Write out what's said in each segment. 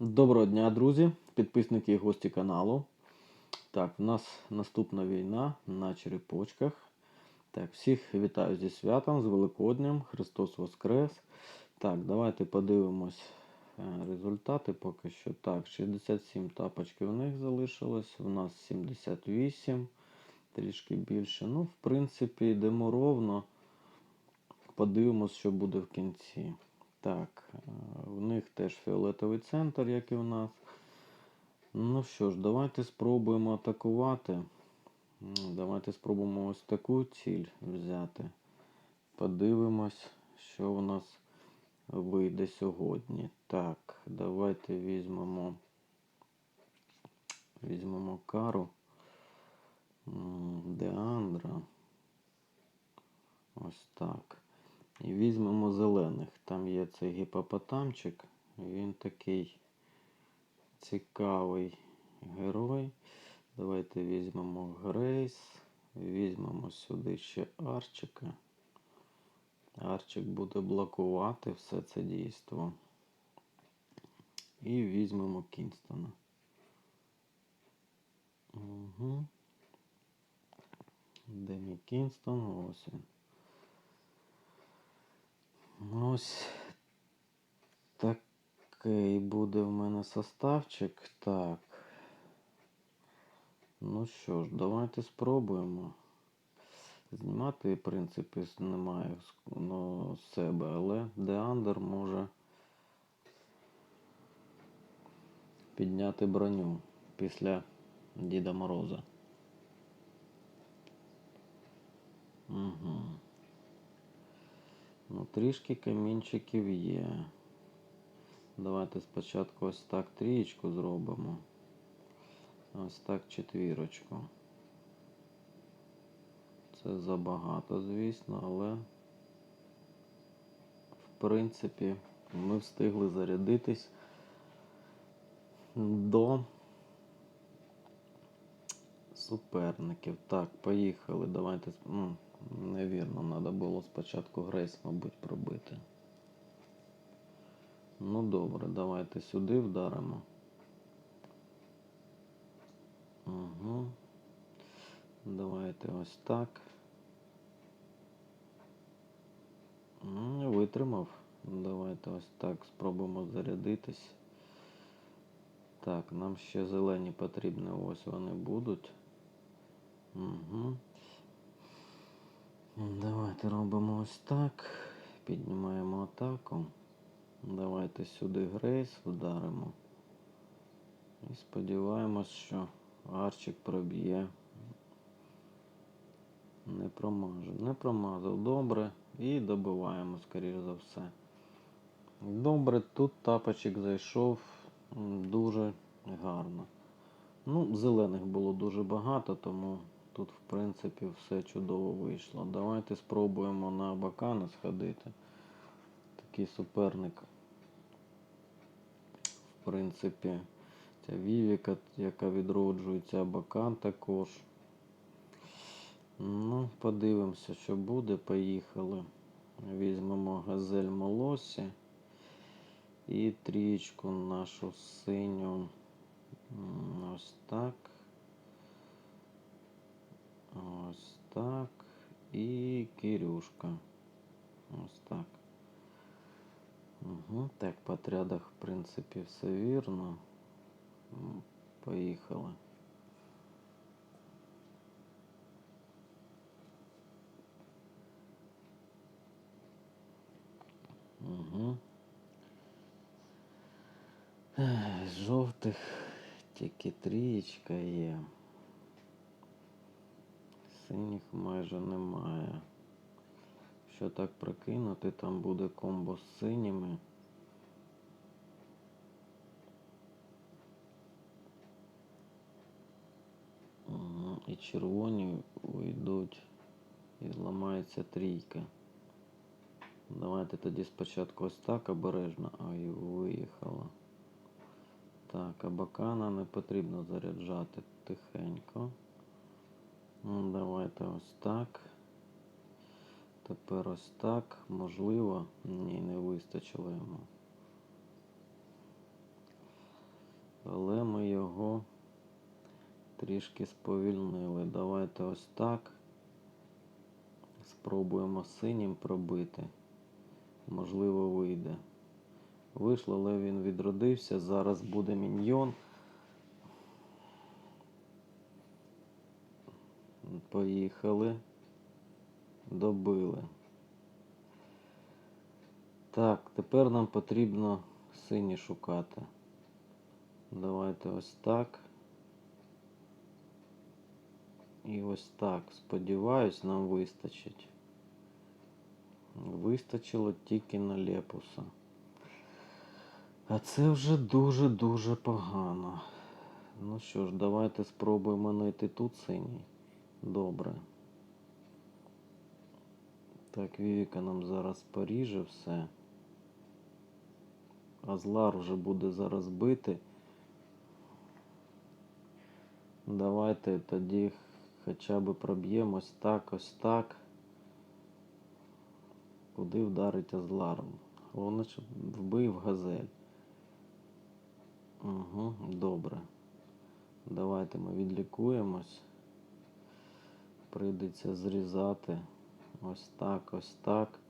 Доброго дня, друзі, підписники і гості каналу. Так, у нас наступна війна на черепочках. Так, всіх вітаю зі святом, з Великоднем. Христос Воскрес. Так, давайте подивимось е, результати поки що. Так, 67 тапочків у них залишилось, у нас 78, трішки більше. Ну, в принципі, йдемо ровно. Подивимось, що буде в кінці. Так, е, в них теж фіолетовий центр, як і в нас. Ну що ж, давайте спробуємо атакувати. Давайте спробуємо ось таку ціль взяти. Подивимось, що в нас вийде сьогодні. Так, давайте візьмемо. Візьмемо кару. Деандра. Ось так. І візьмемо зелених. Там є цей гіпопотамчик. Він такий цікавий герой. Давайте візьмемо Грейс. Візьмемо сюди ще Арчика. Арчик буде блокувати все це дійство. І візьмемо Кінстона. Угу. Де мій Кінстон? Ось він. Ось такий буде в мене составчик. Так. Ну що ж, давайте спробуємо. Знімати, в принципі, немає ну, з себе, але Деандер може підняти броню після Діда Мороза. Угу. Ну, трішки камінчиків є. Давайте спочатку ось так трієчку зробимо. Ось так четвірочку. Це забагато, звісно, але в принципі ми встигли зарядитись до суперників. Так, поїхали. Давайте. Ну, невірно, треба було спочатку Грейс, мабуть, пробити. Ну добре, давайте сюди вдаримо. Угу. Давайте ось так. Витримав. Давайте ось так спробуємо зарядитись. Так, нам ще зелені потрібні. Ось вони будуть. Угу. Давайте робимо ось так. Піднімаємо атаку. Давайте сюди Грейс вдаримо. І сподіваємось, що Арчик проб'є. Не промажу. Не промазав. Добре. І добиваємо, скоріш за все. Добре, тут тапочок зайшов дуже гарно. Ну, зелених було дуже багато, тому тут, в принципі, все чудово вийшло. Давайте спробуємо на Абакана сходити. Такий суперник. В принципі, ця Вівіка, яка відроджується, Абакан також. Ну, подивимося, що буде. Поїхали. Візьмемо газель Молосі і трічку нашу синю. Ось так. так. І Кирюшка. Ось так. Угу. Так, по отрядах, в принципі, все вірно. М, Поїхали. Угу. Ех, Жовтих тільки трієчка є. Синіх майже немає. Що так прокинути, там буде комбо з синіми. І червоні уйдуть і зламається трійка. Давайте тоді спочатку ось так обережно. Ай, виїхала. Так, абакана не потрібно заряджати тихенько. Ну, давайте ось так. Тепер ось так. Можливо. Ні, не вистачило йому. але ми його трішки сповільнили. Давайте ось так. Спробуємо синім пробити. Можливо, вийде. Вийшло, але він відродився. Зараз буде міньйон. Поїхали. Добили. Так, тепер нам потрібно сині шукати. Давайте ось так. І ось так. Сподіваюсь, нам вистачить. Вистачило тільки на лепуса. А це вже дуже-дуже погано. Ну що ж, давайте спробуємо знайти тут синій. Добре. Так, Вівіка нам зараз поріже все. Азлар вже буде зараз бити. Давайте тоді хоча б проб'ємо ось так, ось так. Куди вдарить Азларом? Головне, щоб вбив газель. Угу, добре. Давайте ми відлікуємось. Прийдеться зрізати. Ось так, ось так.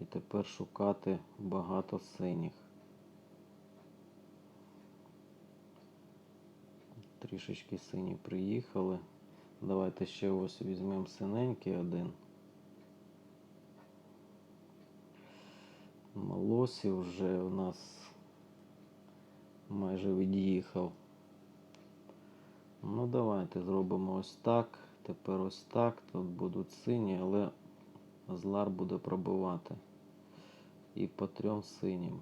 І тепер шукати багато синіх. Трішечки сині приїхали. Давайте ще ось візьмемо синенький один. Молосів вже у нас майже від'їхав. Ну давайте зробимо ось так. Тепер ось так. Тут будуть сині, але злар буде пробивати. І по трьом синім.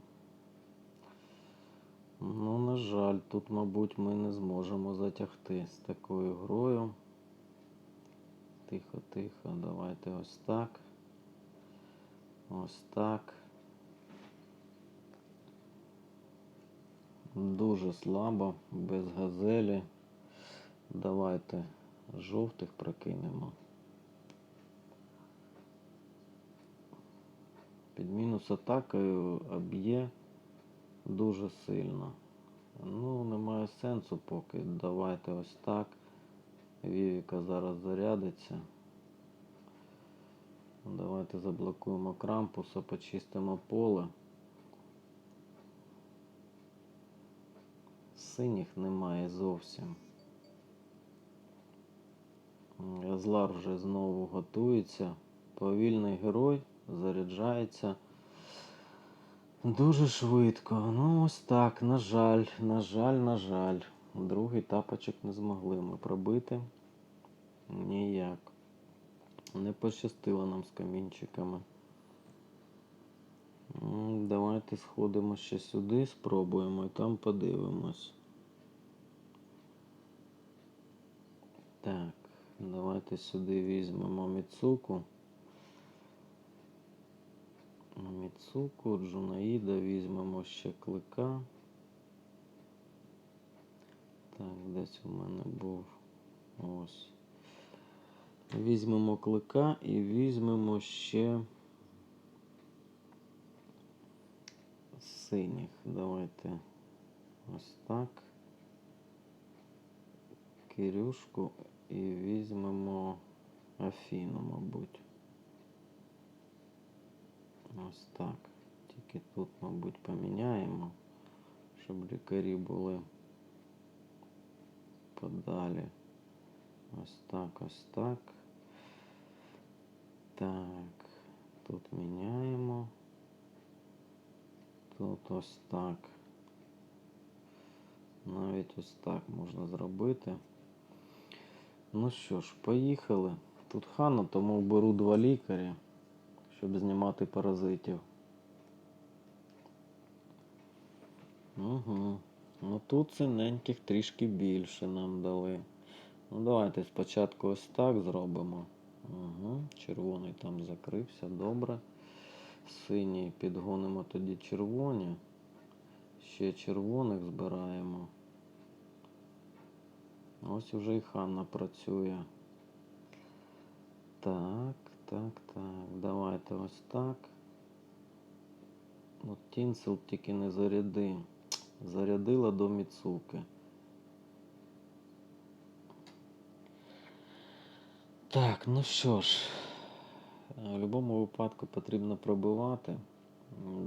Ну, на жаль, тут, мабуть, ми не зможемо затягти з такою грою. Тихо, тихо, давайте ось так. Ось так. Дуже слабо, без газелі. Давайте жовтих прокинемо. Під мінус атакою об'є дуже сильно. Ну, немає сенсу поки. Давайте ось так. Вівіка зараз зарядиться. Давайте заблокуємо крампуса, почистимо поле. Синіх немає зовсім. Злар вже знову готується. Повільний герой заряджається дуже швидко. Ну, ось так, на жаль, на жаль, на жаль. Другий тапочок не змогли ми пробити. Ніяк. Не пощастило нам з камінчиками. Давайте сходимо ще сюди, спробуємо і там подивимось. Так, давайте сюди візьмемо Міцуку. Міцуку, Джунаїда, візьмемо ще клика. Так, десь у мене був ось. Візьмемо клика і візьмемо ще синіх. Давайте ось так. Кирюшку і візьмемо Афіну, мабуть. Ось так. Тільки тут, мабуть, поміняємо, щоб лікарі були подалі. Ось так, ось так. Так, тут міняємо. Тут ось так. Навіть ось так можна зробити. Ну що ж, поїхали. Тут хана, тому беру два лікарі, щоб знімати паразитів. Угу. Ну тут синеньких трішки більше нам дали. Ну давайте спочатку ось так зробимо. Угу. Червоний там закрився, добре. Синій підгонимо тоді червоні. Ще червоних збираємо. Ось уже і Ханна працює. Так, так, так. Давайте ось так. От Тінсел тільки не заряди. Зарядила до Міцуки. Так, ну що ж, в будь-якому випадку потрібно пробивати.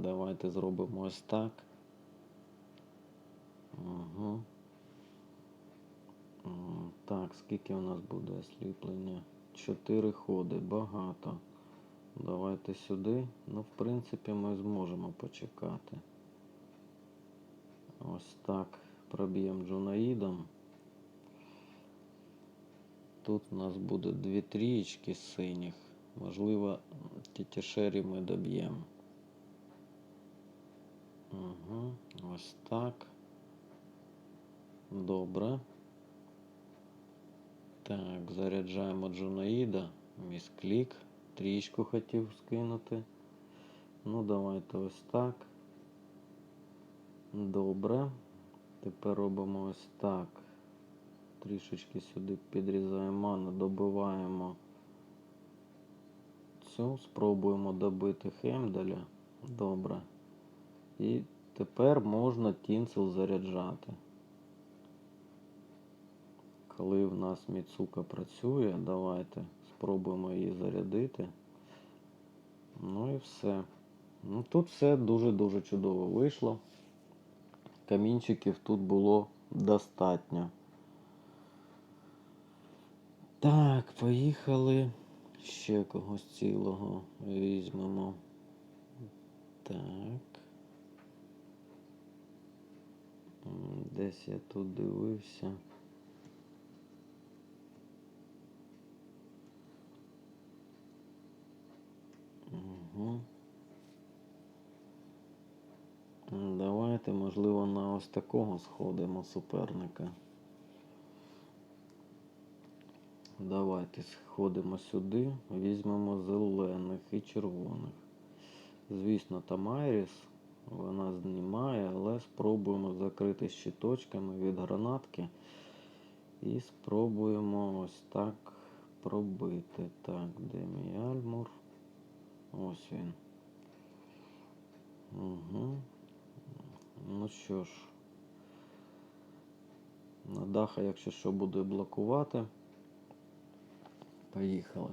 Давайте зробимо ось так. Угу. Так, скільки у нас буде осліплення? Чотири ходи, багато. Давайте сюди. Ну, в принципі, ми зможемо почекати. Ось так проб'ємо джунаїдом. Тут у нас буде дві трієчки синіх. Можливо, тіті Шері ми доб'ємо. Угу. Ось так. Добре. Так, заряджаємо Джунаїда. Місклік. Трічку хотів скинути. Ну, давайте ось так. Добре. Тепер робимо ось так. Трішечки сюди підрізаємо ману, добиваємо цю. Спробуємо добити Хемдаля. Добре. І тепер можна тінцел заряджати. Коли в нас Міцука працює, давайте спробуємо її зарядити. Ну і все. Ну, тут все дуже-дуже чудово вийшло. Камінчиків тут було достатньо. Так, поїхали. Ще когось цілого візьмемо. Так. Десь я тут дивився. Угу. Давайте, можливо, на ось такого сходимо суперника. Давайте сходимо сюди, візьмемо зелених і червоних. Звісно, там Айріс, вона знімає, але спробуємо закрити щиточками від гранатки. І спробуємо ось так пробити. Так, демій Альмур? Ось він. Угу. Ну що ж, на даха, якщо що буде блокувати. Поїхали.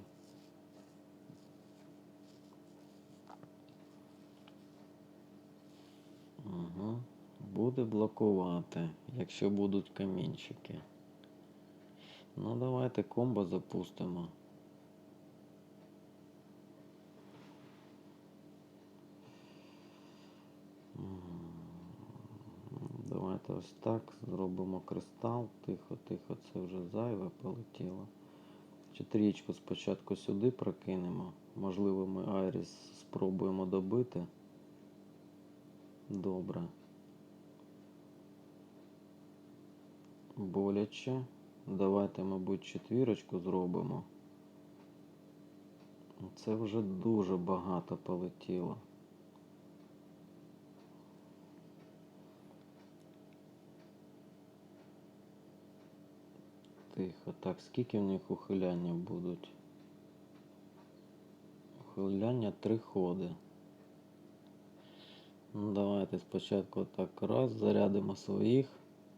Угу. Буде блокувати, якщо будуть камінчики. Ну, давайте комбо запустимо. Давайте ось так зробимо кристал. Тихо, тихо, це вже зайве полетіло. Чотирічку спочатку сюди прокинемо. Можливо, ми Айріс спробуємо добити. Добре. Боляче. Давайте, мабуть, четвірочку зробимо. Це вже дуже багато полетіло. Тихо. Так, скільки в них ухиляння будуть? Ухиляння три ходи. Ну, давайте спочатку так раз, зарядимо своїх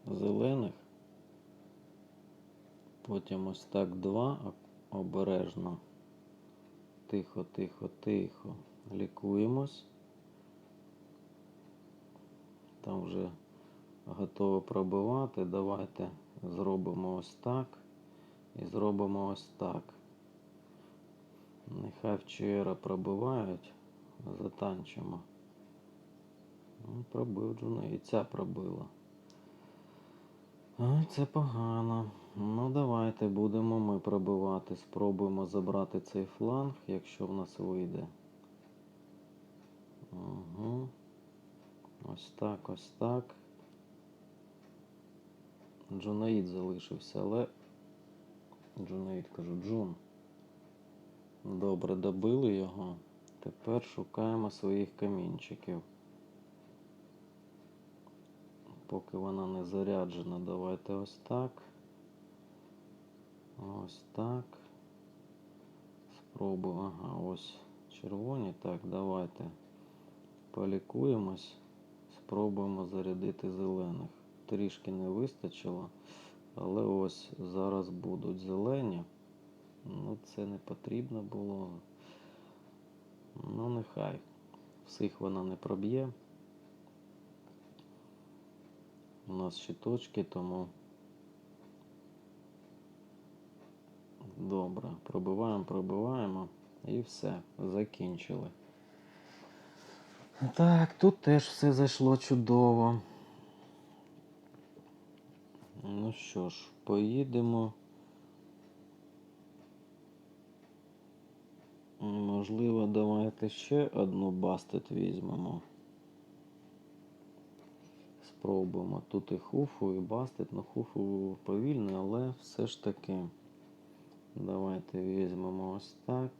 зелених. Потім ось так два обережно. Тихо, тихо, тихо. Лікуємось. Там вже готово пробивати. Давайте зробимо ось так і зробимо ось так. Нехай вчора пробивають, затанчимо. Ну, пробив і ця пробила. Ой, це погано. Ну давайте будемо ми пробивати. Спробуємо забрати цей фланг, якщо в нас вийде. Угу. Ось так, ось так. Джунаїд залишився, але. Джунаїд кажу, Джун. Добре, добили його. Тепер шукаємо своїх камінчиків. Поки вона не заряджена, давайте ось так. Ось так. Спробую. Ага, ось червоні. Так, давайте полікуємось. спробуємо зарядити зелених. Трішки не вистачило, але ось зараз будуть зелені. Ну, це не потрібно було. Ну, нехай. Всіх вона не проб'є. У нас ще точки, тому добре. Пробиваємо, пробиваємо і все. Закінчили. Так, тут теж все зайшло чудово. Ну що ж, поїдемо. Можливо, давайте ще одну бастет візьмемо. Спробуємо. Тут і хуфу, і бастет. Ну, хуфу повільний, але все ж таки. Давайте візьмемо ось так.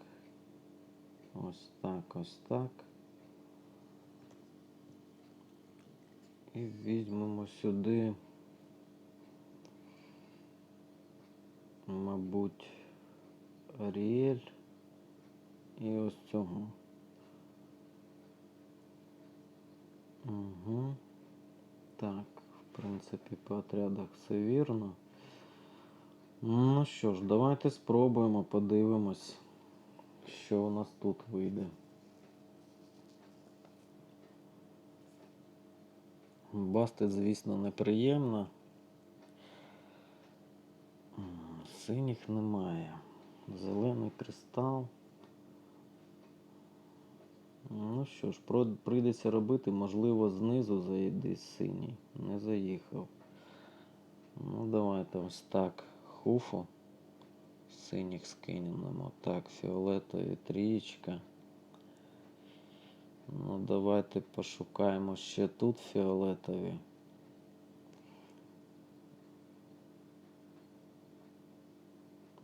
Ось так, ось так. І візьмемо сюди. Мабуть, Аріель. І ось цього. Угу. Так, в принципі, по отрядах все вірно. Ну що ж, давайте спробуємо, подивимось, що у нас тут вийде. Басти, звісно, неприємно. Синіх немає. Зелений кристал. Ну що ж, прийдеться робити, можливо, знизу заїди синій. Не заїхав. Ну, давайте ось так. Хуфу. Синіх скинемо. Так, фіолетові трієчка. Ну, давайте пошукаємо ще тут фіолетові.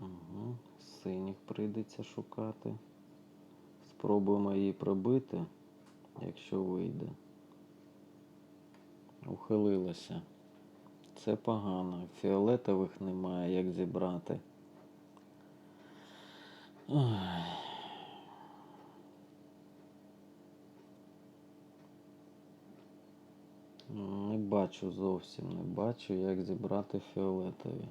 Угу. Синіх прийдеться шукати. Спробуємо її пробити, якщо вийде. Ухилилося. Це погано. Фіолетових немає, як зібрати. Не бачу зовсім, не бачу, як зібрати фіолетові.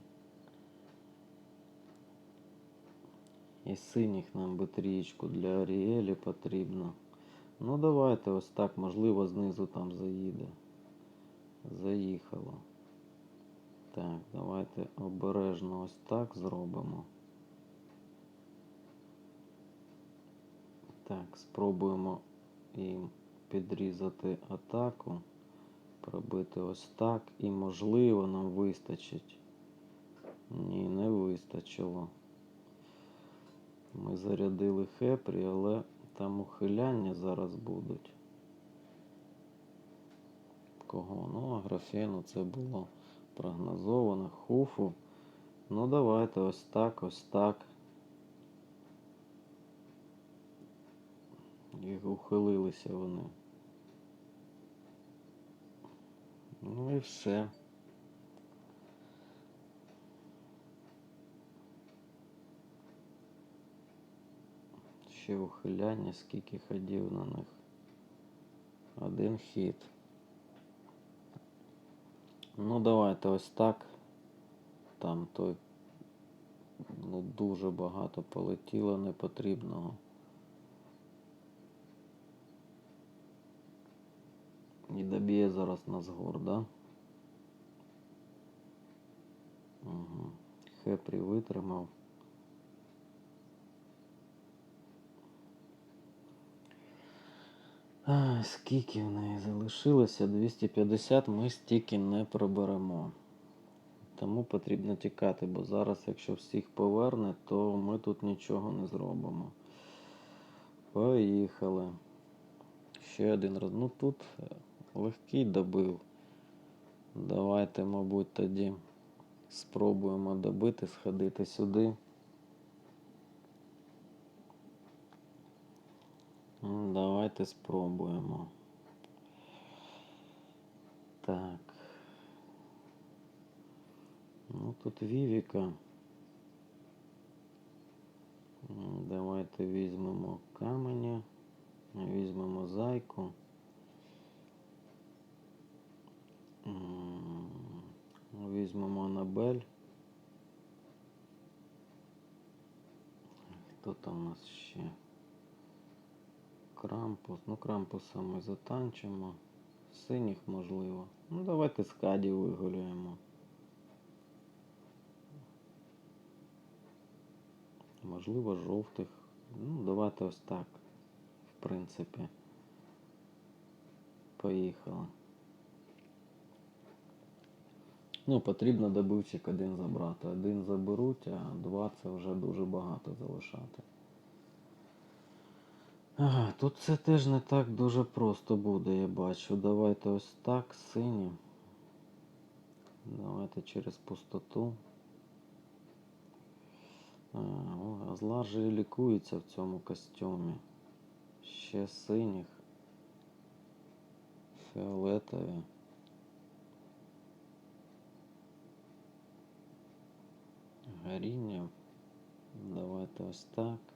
І синіх нам би трієчку для Аріелі потрібно. Ну давайте ось так, можливо, знизу там заїде. Заїхало. Так, давайте обережно ось так зробимо. Так, спробуємо їм підрізати атаку. Пробити ось так. І можливо нам вистачить. Ні, не вистачило. Ми зарядили хепрі, але там ухиляння зараз будуть. Кого? Ну, аграфену це було прогнозовано. Хуфу. Ну давайте ось так, ось так. І ухилилися вони. Ну і все. Ще ухиляння, скільки ходів на них. Один хід. Ну давайте ось так. Там той ну, дуже багато полетіло непотрібного. І доб'є зараз нас гор, да? Угу. Хепрі витримав. Ай, скільки в неї залишилося? 250 ми стільки не проберемо. Тому потрібно тікати, бо зараз, якщо всіх поверне, то ми тут нічого не зробимо. Поїхали. Ще один раз. Ну тут е, легкий добив. Давайте, мабуть, тоді спробуємо добити, сходити сюди. Ну, давайте спробуємо. Так. Ну тут Вівіка. Давайте візьмемо каменя, візьмемо зайку. Візьмемо Анабель. Хто там у нас ще? Крампус. Ну, крампуса ми затанчимо. Синіх можливо. Ну, давайте скаді вигулюємо. Можливо, жовтих. Ну, давайте ось так. В принципі. Поїхали. Ну, потрібно добивчик один забрати. Один заберуть, а два це вже дуже багато залишати. Ага, тут це теж не так дуже просто буде, я бачу. Давайте ось так, сині. Давайте через пустоту. А, о, а зла же і лікується в цьому костюмі. Ще синіх. Фіолетові. Горіння. Давайте ось так.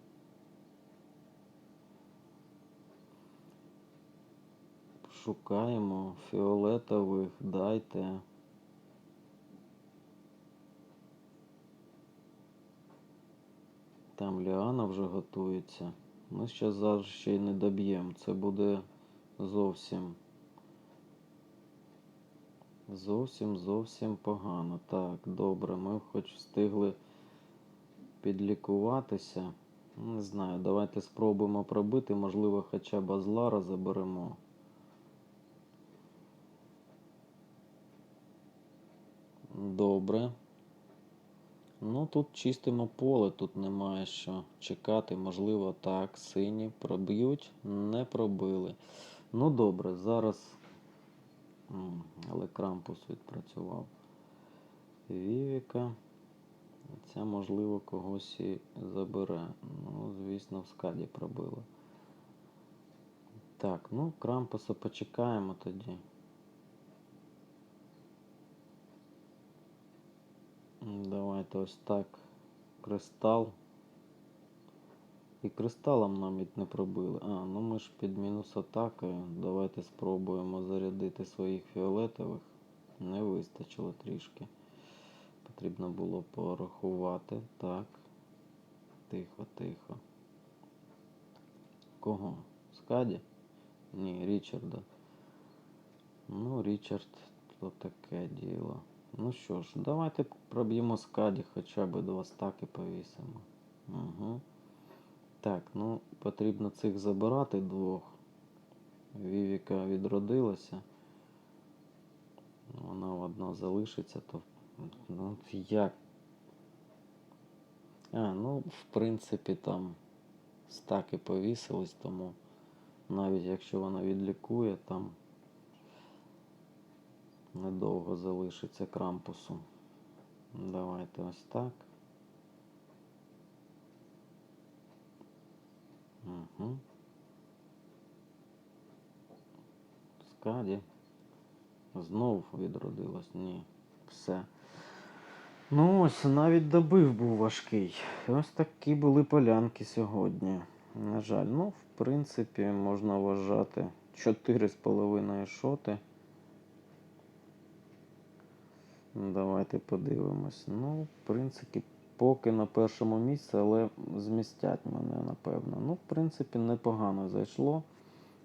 Шукаємо фіолетових, дайте. Там Ліана вже готується. Ми ще зараз ще й не доб'ємо. Це буде зовсім. Зовсім зовсім погано. Так, добре, ми хоч встигли підлікуватися. Не знаю, давайте спробуємо пробити, можливо, хоча б Азлара заберемо. Добре. Ну тут чистимо поле, тут немає що чекати. Можливо, так, сині проб'ють, не пробили. Ну добре, зараз. Але крампус відпрацював. Вівіка. Ця, можливо, когось і забере. Ну, звісно, в скаді пробили. Так, ну, крампуса почекаємо тоді. Давайте ось так. Кристал. І кристалом навіть не пробили. А, ну ми ж під мінус атакою. Давайте спробуємо зарядити своїх фіолетових. Не вистачило трішки. Потрібно було порахувати. Так. Тихо, тихо. Кого? Скаді? Ні, Річарда. Ну, Річард, то таке діло. Ну що ж, давайте проб'ємо скаді, хоча б два стаки повісимо. Угу. Так, ну потрібно цих забирати двох. Вівіка відродилася. Вона одна залишиться, то. Ну як? А, ну, в принципі, там стаки повісились, тому навіть якщо вона відлікує, там недовго залишиться крампусу. Давайте ось так. Угу. Скаді. Знов відродилось. Ні. Все. Ну ось, навіть добив був важкий. Ось такі були полянки сьогодні. На жаль, ну, в принципі, можна вважати 4,5 шоти. Давайте подивимось. Ну, в принципі, поки на першому місці, але змістять мене, напевно. Ну, в принципі, непогано зайшло.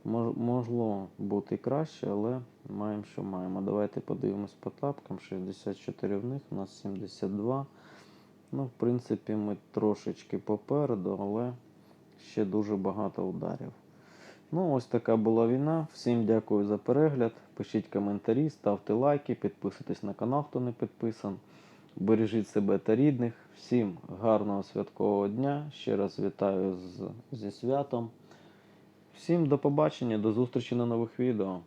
Мож- Могло бути краще, але маємо, що маємо. Давайте подивимось по тапкам. 64 в них, у нас 72. Ну, в принципі, ми трошечки попереду, але ще дуже багато ударів. Ну, ось така була війна. Всім дякую за перегляд. Пишіть коментарі, ставте лайки, підписуйтесь на канал, хто не підписан. Бережіть себе та рідних. Всім гарного святкового дня. Ще раз вітаю з, зі святом. Всім до побачення, до зустрічі на нових відео.